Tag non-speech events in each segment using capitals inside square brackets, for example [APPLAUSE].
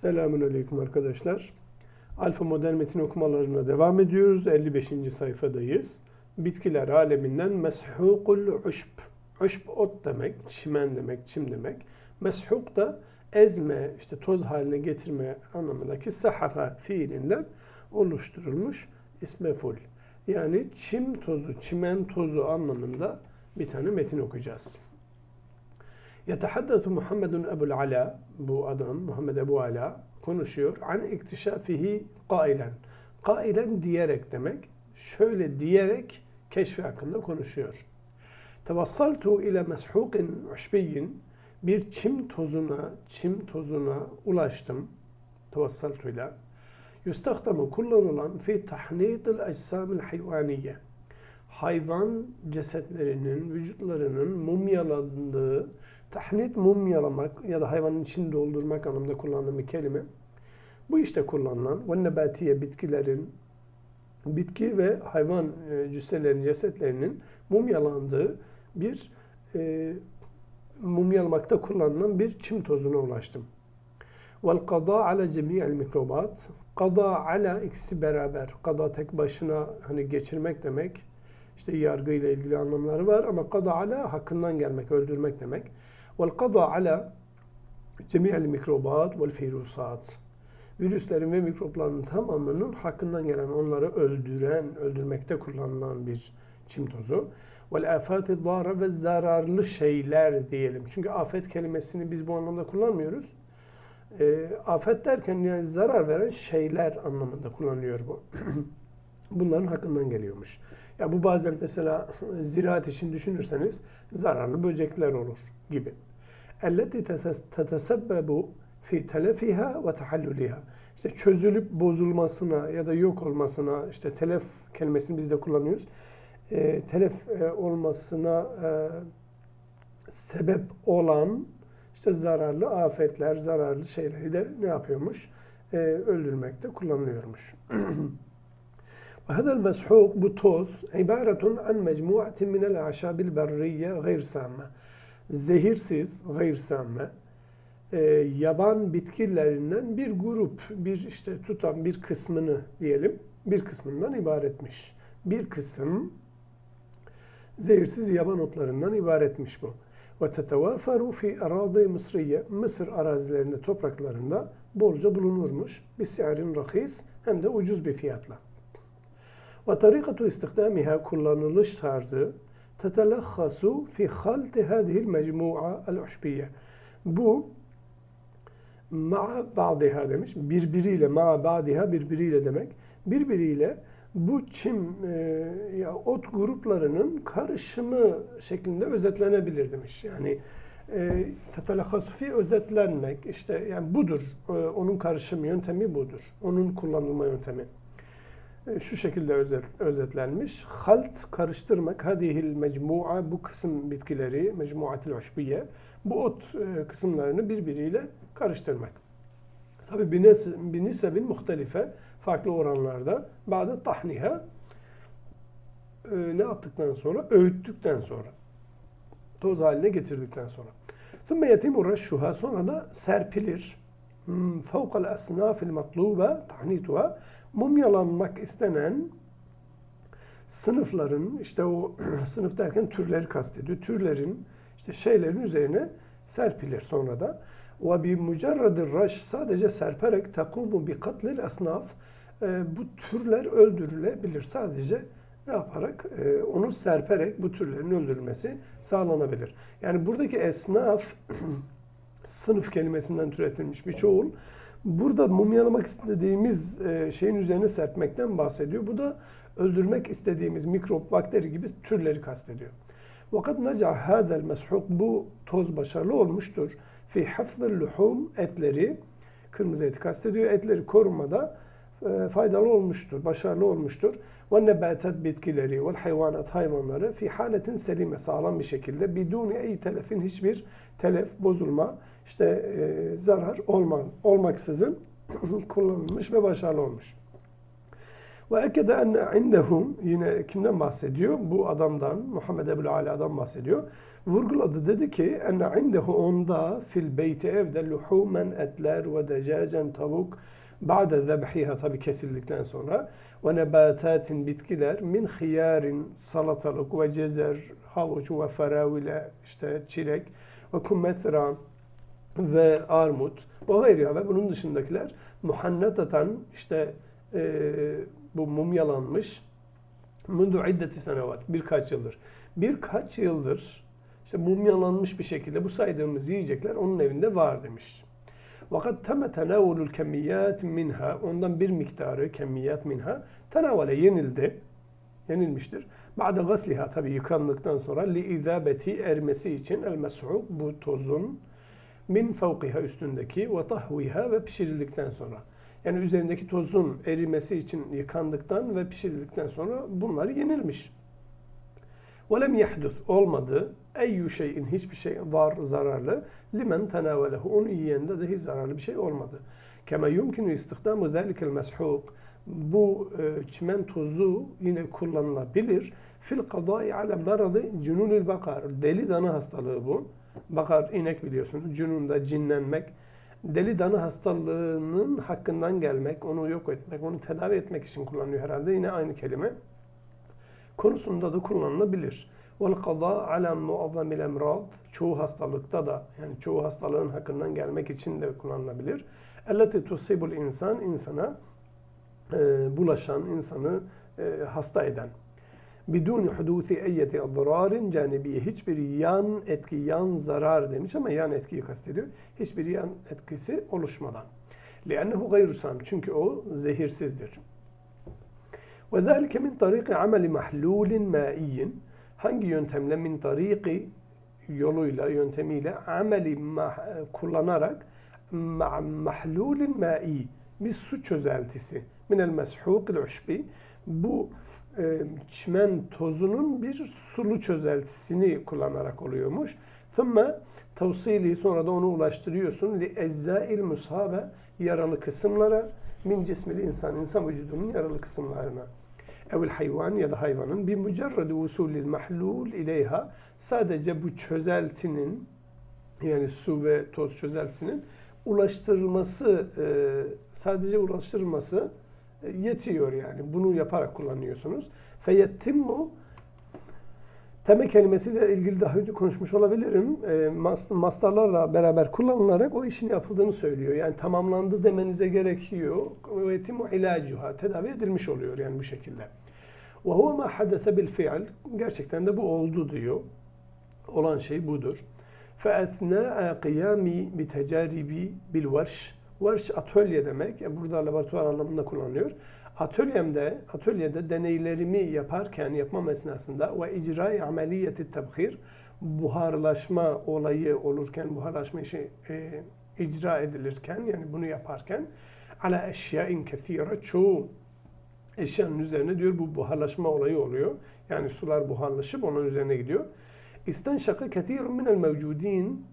Selamun Aleyküm arkadaşlar. Alfa model metin okumalarına devam ediyoruz. 55. sayfadayız. Bitkiler aleminden meshukul uşb. Uşb ot demek, çimen demek, çim demek. Meshuk da ezme, işte toz haline getirme anlamındaki sahaka fiilinden oluşturulmuş ismeful. Yani çim tozu, çimen tozu anlamında bir tane metin okuyacağız. Yetehaddetu Muhammedun Ebul Ala, bu adam Muhammed Ebu Ala konuşuyor. An iktişafihi kailen. Kailen diyerek demek. Şöyle diyerek keşfi hakkında konuşuyor. Tevassaltu ile meshukin uşbiyyin. Bir çim tozuna, çim tozuna ulaştım. Tevassaltu ile. Yustahdamu kullanılan fi tahnitil ecsamil hayvaniye. Hayvan cesetlerinin, vücutlarının mumyalandığı, tahnit mumyalamak ya da hayvanın içini doldurmak anlamında kullanılan bir kelime. Bu işte kullanılan ve nebatiye bitkilerin, bitki ve hayvan e, cüsselerinin, cesetlerinin mumyalandığı bir e, mumyalamakta kullanılan bir çim tozuna ulaştım. Vel kada ala cemi'el mikrobat. Kada ala ikisi beraber. Kada tek başına hani geçirmek demek. İşte yargı ile ilgili anlamları var ama kada ala hakkından gelmek, öldürmek demek. Ala cemi'el mikrobat vel firusat. Virüslerin ve mikropların tamamının hakkından gelen, onları öldüren, öldürmekte kullanılan bir çim tozu. Afati dara ve zararlı şeyler diyelim. Çünkü afet kelimesini biz bu anlamda kullanmıyoruz. E, afet derken yani zarar veren şeyler anlamında kullanılıyor bu. [CLEARS THROAT] Bunların hakkından geliyormuş. Ya bu bazen mesela ziraat için düşünürseniz zararlı böcekler olur gibi. Elleti tetesebbebu fi telefiha ve tahallüliha. İşte çözülüp bozulmasına ya da yok olmasına, işte telef kelimesini biz de kullanıyoruz. E, telef e, olmasına e, sebep olan işte zararlı afetler, zararlı şeyleri de ne yapıyormuş? E, öldürmekte kullanılıyormuş. [CLEARS THROAT] وهذا المسحوق bu toz ibaretun an mecmuatin min el aşabil berriye gayr samme. Zehirsiz, gayr samme, e, yaban bitkilerinden bir grup, bir işte tutan bir kısmını diyelim, bir kısmından ibaretmiş. Bir kısım zehirsiz yaban otlarından ibaretmiş bu. Ve tetevaferu fi aradi Mısriye, Mısır arazilerinde, topraklarında bolca bulunurmuş. Bir si'arin rahis hem de ucuz bir fiyatla. Ve tarikatu istihdamiha kullanılış tarzı tetelakhasu fi halti hadihil mecmu'a el-uşbiye. Bu ma'a ba'diha demiş. Birbiriyle, ma'a ba'diha birbiriyle demek. Birbiriyle bu çim e, ya ot gruplarının karışımı şeklinde özetlenebilir demiş. Yani e, tetelakasufi özetlenmek işte yani budur. E, onun karışım yöntemi budur. Onun kullanılma yöntemi. E, şu şekilde özet, özetlenmiş. Halt karıştırmak hadihil mecmu'a bu kısım bitkileri mecmuatil uşbiye bu ot e, kısımlarını birbiriyle karıştırmak. Tabi bir nisebin muhtelife farklı oranlarda bazı tahniha e, ne yaptıktan sonra öğüttükten sonra toz haline getirdikten sonra. ثُمَّ يَتِمُ رَشُّهَا Sonra da serpilir. فَوْقَ الْاَسْنَافِ الْمَطْلُوبَ تَحْنِيتُهَا Mumyalanmak istenen sınıfların, işte o [CLEARS THROAT] sınıf derken türleri kastediyor. Türlerin, işte şeylerin üzerine serpilir sonra da. Ve bi mucerredir raş sadece serperek takumu bi katlil asnaf bu türler öldürülebilir. Sadece ne yaparak? E, onu serperek bu türlerin öldürülmesi sağlanabilir. Yani buradaki esnaf [CLEARS THROAT] sınıf kelimesinden türetilmiş bir çoğul. Burada mumyalamak istediğimiz e, şeyin üzerine serpmekten bahsediyor. Bu da öldürmek istediğimiz mikrop, bakteri gibi türleri kastediyor. Vakat neca hadel meshuk bu toz başarılı olmuştur. Fi hafzıl luhum etleri kırmızı eti kastediyor. Etleri korumada e, faydalı olmuştur, başarılı olmuştur. Ve nebatat bitkileri ve hayvanat hayvanları fi haletin selime sağlam bir şekilde biduni ey telefin hiçbir telef, bozulma, işte e, zarar olma, olmaksızın [CLEARS THROAT] kullanılmış ve başarılı olmuş. Ve ekede enne indehum yine kimden bahsediyor? Bu adamdan, Muhammed Ebu'l Ala'dan bahsediyor. Vurguladı dedi ki enne indehu onda fil beyti evde luhumen etler ve decacen tavuk ba'de zebhiha tabi kesildikten sonra ve nebatatin bitkiler min hiyarin salatalık ve cezer havuç ve feravile işte çilek ve kummethra ve armut ve gayriha ve bunun dışındakiler muhannetatan işte e, bu mumyalanmış mundu iddeti senevat birkaç yıldır. Birkaç yıldır işte mumyalanmış bir şekilde bu saydığımız yiyecekler onun evinde var demiş. Vakat teme tenavulul kemiyat minha ondan bir miktarı kemiyat minha tenavale yenildi. Yenilmiştir. Ba'de gasliha tabi yıkandıktan sonra li ermesi için el bu tozun min fevkiha üstündeki ve tahviha ve pişirildikten sonra. Yani üzerindeki tozun erimesi için yıkandıktan ve pişirildikten sonra bunlar yenilmiş. وَلَمْ يَحْدُث olmadı. Eyyü şeyin hiçbir şey var zararlı. Limen tenavelehu onu yiyende de hiç zararlı bir şey olmadı. Kema yumkinu istihdamu zelikel meshuk bu e, çimen tozu yine kullanılabilir. Fil kadai ala maradı cununil bakar. Deli dana hastalığı bu. Bakar inek biliyorsunuz. Cununda cinlenmek. Deli dana hastalığının hakkından gelmek, onu yok etmek, onu tedavi etmek için kullanılıyor herhalde. Yine aynı kelime. konusunda da kullanılabilir. Vel kaza ala muazzamil emrad çoğu hastalıkta da yani çoğu hastalığın hakkından gelmek için de kullanılabilir. Elleti tusibul insan insana e, bulaşan, insanı e, hasta eden. Bidun hudusi eyyeti adrarin canibiye hiçbir yan etki, yan zarar demiş ama yan etkiyi kastediyor. Hiçbir yan etkisi oluşmadan. Li'ennehu gayrusan çünkü o zehirsizdir. وذلك min tariki ameli mahlulin maiyin hangi yöntemle min tariki yoluyla yöntemiyle ameli kullanarak ma mahlulin mai bir su çözeltisi minel meshukil uşbi bu e, çimen tozunun bir sulu çözeltisini kullanarak oluyormuş. Thumma tavsili sonra da onu ulaştırıyorsun li eczail musabe yaralı kısımlara min cismil insan insan vücudunun yaralı kısımlarına evil hayvan ya da hayvanın bir mücerredi usulil mahlul ileyha sadece bu çözeltinin yani su ve toz çözeltisinin ulaştırılması e, sadece ulaştırılması e, yetiyor yani. Bunu yaparak kullanıyorsunuz. Feyettimmu Teme kelimesiyle ilgili daha önce konuşmuş olabilirim. E, mastarlarla beraber kullanılarak o işin yapıldığını söylüyor. Yani tamamlandı demenize gerekiyor. Ve timu ilacuha tedavi edilmiş oluyor yani bu şekilde. Ve huve ma hadese bil fi'l gerçekten de bu oldu diyor. Olan şey budur. Fe etnâ'a kıyâmi bi tecaribi bil verş Varş atölye demek. E, burada laboratuvar anlamında kullanılıyor. Atölyemde, atölyede deneylerimi yaparken, yapmam esnasında ve icra ameliyeti tebhir, buharlaşma olayı olurken, buharlaşma işi e, icra edilirken, yani bunu yaparken, ala eşyain kethira, çoğu eşyanın üzerine diyor bu buharlaşma olayı oluyor. Yani sular buharlaşıp onun üzerine gidiyor. İstenşakı kethirun minel mevcudin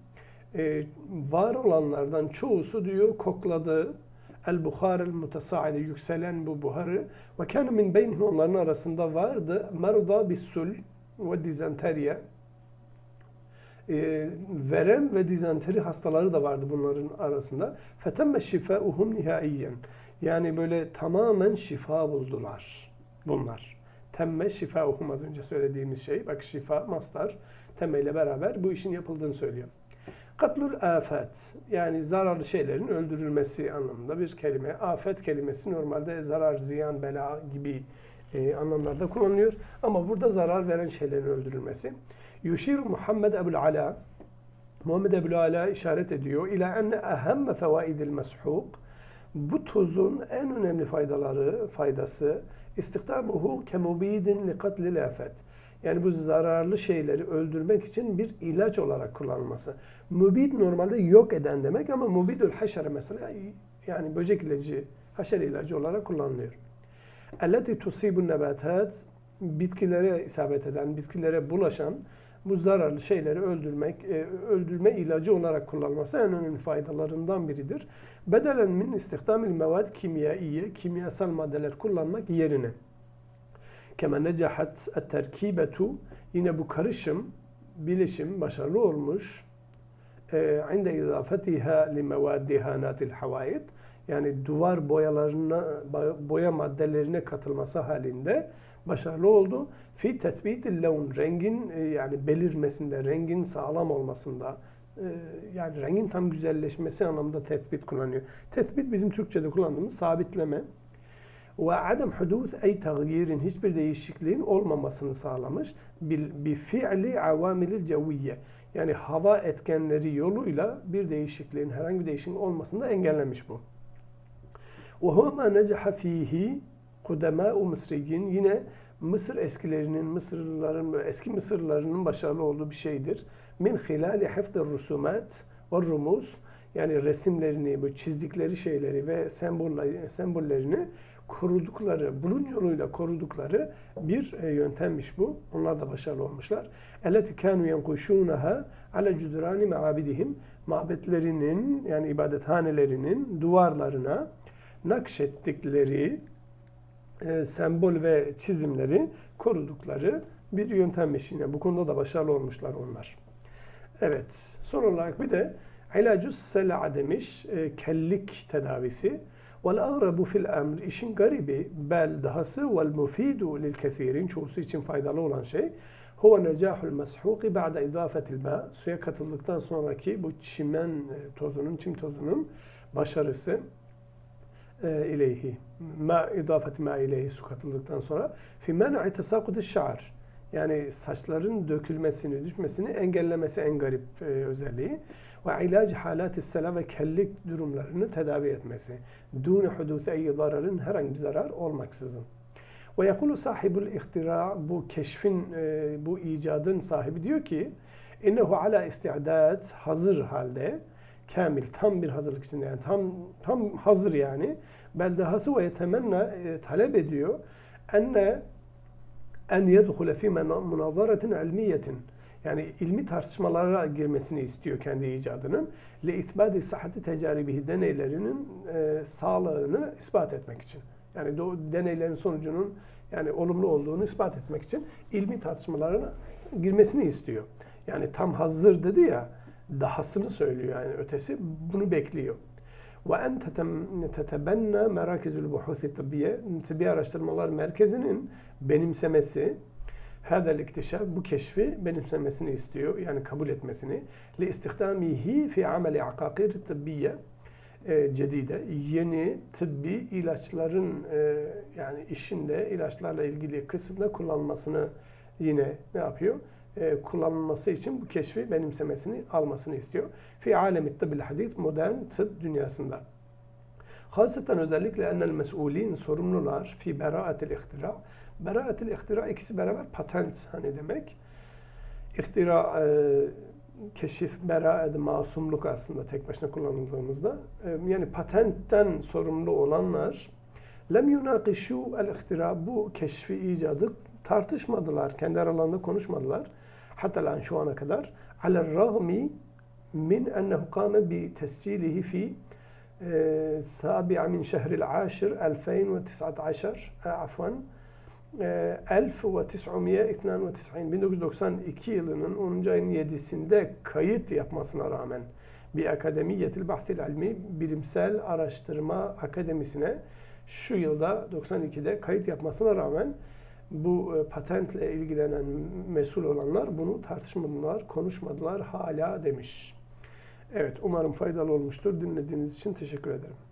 e, var olanlardan çoğusu diyor kokladı. El buhar el mutasaide yükselen bu buharı ve kâne min beynihim onların arasında vardı merda bisul ve dizenteriye e, verem ve dizenteri hastaları da vardı bunların arasında. Fetemme şifauhum nihaiyen. Yani böyle tamamen şifa buldular bunlar. Temme şifauhum az önce söylediğimiz şey. Bak şifa, mastar, temme ile beraber bu işin yapıldığını söylüyor. Katlul afet yani zararlı şeylerin öldürülmesi anlamında bir kelime. Afet kelimesi normalde zarar, ziyan, bela gibi e, anlamlarda kullanılıyor. Ama burada zarar veren şeylerin öldürülmesi. Yuşir Muhammed Ebul Ala Muhammed Ebul Ala işaret ediyor. İla enne ehemme fevaidil meshuk bu tuzun en önemli faydaları, faydası istihdamuhu kemubidin li katlil afet yani bu zararlı şeyleri öldürmek için bir ilaç olarak kullanılması. Mübid normalde yok eden demek ama mübidül haşere mesela yani böcek ilacı, haşere ilacı olarak kullanılıyor. Elleti tusibun nebatat bitkilere isabet eden, bitkilere bulaşan bu zararlı şeyleri öldürmek, e, öldürme ilacı olarak kullanması en önemli faydalarından biridir. Bedelen min istihdamil mevad kimyaiye, kimyasal maddeler kullanmak yerine. Kema necahat terkibetu, yine bu karışım, bileşim başarılı olmuş. İnde izafetiha li mevaddi havait, yani duvar boyalarına, boya maddelerine katılması halinde başarılı oldu. Fi tespiti levn, rengin e, yani belirmesinde, rengin sağlam olmasında, e, yani rengin tam güzelleşmesi anlamında tespit kullanıyor. Tespit bizim Türkçe'de kullandığımız sabitleme. Ve adem hudus ey tagyirin hiçbir değişikliğin olmamasını sağlamış. Bir fi'li avamilil cevviye. Yani hava etkenleri yoluyla bir değişikliğin, herhangi bir değişikliğin olmasını da engellemiş bu. Huve ma necaha fihi kudemâ'u Mısriyin yine Mısır eskilerinin, Mısırlıların, eski Mısırlılarının başarılı olduğu bir şeydir. Min hilali hifzir rusumat ve rumuz yani resimlerini, bu çizdikleri şeyleri ve sembolleri, sembollerini korudukları, bunun yoluyla korudukları bir e, yöntemmiş bu. Onlar da başarılı olmuşlar. Elleti kanu yenkuşunaha ala cudrani ma'abidihim mabetlerinin yani ibadethanelerinin duvarlarına nakşettikleri e, sembol ve çizimleri korudukları bir yöntemmiş yine. Bu konuda da başarılı olmuşlar onlar. Evet, son olarak bir de ilacus sela demiş, e, kellik tedavisi. Vel ağrabu fil emr, işin garibi, bel dahası vel mufidu lil kethirin, çoğusu için faydalı olan şey. Huve necahul meshuki ba'da idafetil ma, suya katıldıktan sonraki bu çimen e, tozunun, çim tozunun başarısı ileyhi. Ma idafeti ma ileyhi su katıldıktan sonra fi men'i tesakut şa'ar. Yani saçların dökülmesini, düşmesini engellemesi en garip e, özelliği. Ve ilacı halat sela ve kellik durumlarını tedavi etmesi. Dûne hudûse eyyi zararın herhangi bir zarar olmaksızın. Ve yakulu sahibul ihtira bu keşfin, e, bu icadın sahibi diyor ki innehu ala isti'dad hazır halde kamil tam bir hazırlık içinde yani tam tam hazır yani beldahası ve yetemenna e, talep ediyor enne en yedhule fi münazaratin ilmiyetin yani ilmi tartışmalara girmesini istiyor kendi icadının. Le itbadi sahati tecaribihi deneylerinin e, sağlığını ispat etmek için. Yani do, deneylerin sonucunun yani olumlu olduğunu ispat etmek için ilmi tartışmalarına girmesini istiyor. Yani tam hazır dedi ya dahasını söylüyor yani ötesi bunu bekliyor. Ve en tetebenna merakizül buhusi tıbbiye tıbbi araştırmalar merkezinin benimsemesi hadel iktişaf bu keşfi benimsemesini istiyor yani kabul etmesini li istihdamihi fi ameli akakir tıbbiye cedide yeni tıbbi ilaçların e, yani işinde ilaçlarla ilgili kısımda kullanmasını yine ne yapıyor? E, kullanılması için bu keşfi benimsemesini almasını istiyor. Fi alemi tıbbil hadis modern tıp dünyasında. Haseten özellikle enel mesulin sorumlular fi beraatil ihtira. Beraatil ihtira ikisi beraber patent hani demek. İhtira e, keşif, beraat, masumluk aslında tek başına kullanıldığımızda. E, yani patentten sorumlu olanlar lem yunakişu el ihtira bu keşfi icadı tartışmadılar. Kendi aralarında konuşmadılar hatta lan şu ana kadar. Alel ragmi min ennehu kâme bi tescilihi fi sabi'a min şehril aşir 2019 afwan. 1992 1992 yılının 10. ayın 7'sinde kayıt yapmasına rağmen bir akademiyetil bahsil ilmi bilimsel araştırma akademisine şu yılda 92'de kayıt yapmasına rağmen bu e, patentle ilgilenen mesul olanlar bunu tartışmadılar, konuşmadılar hala demiş. Evet, umarım faydalı olmuştur. Dinlediğiniz için teşekkür ederim.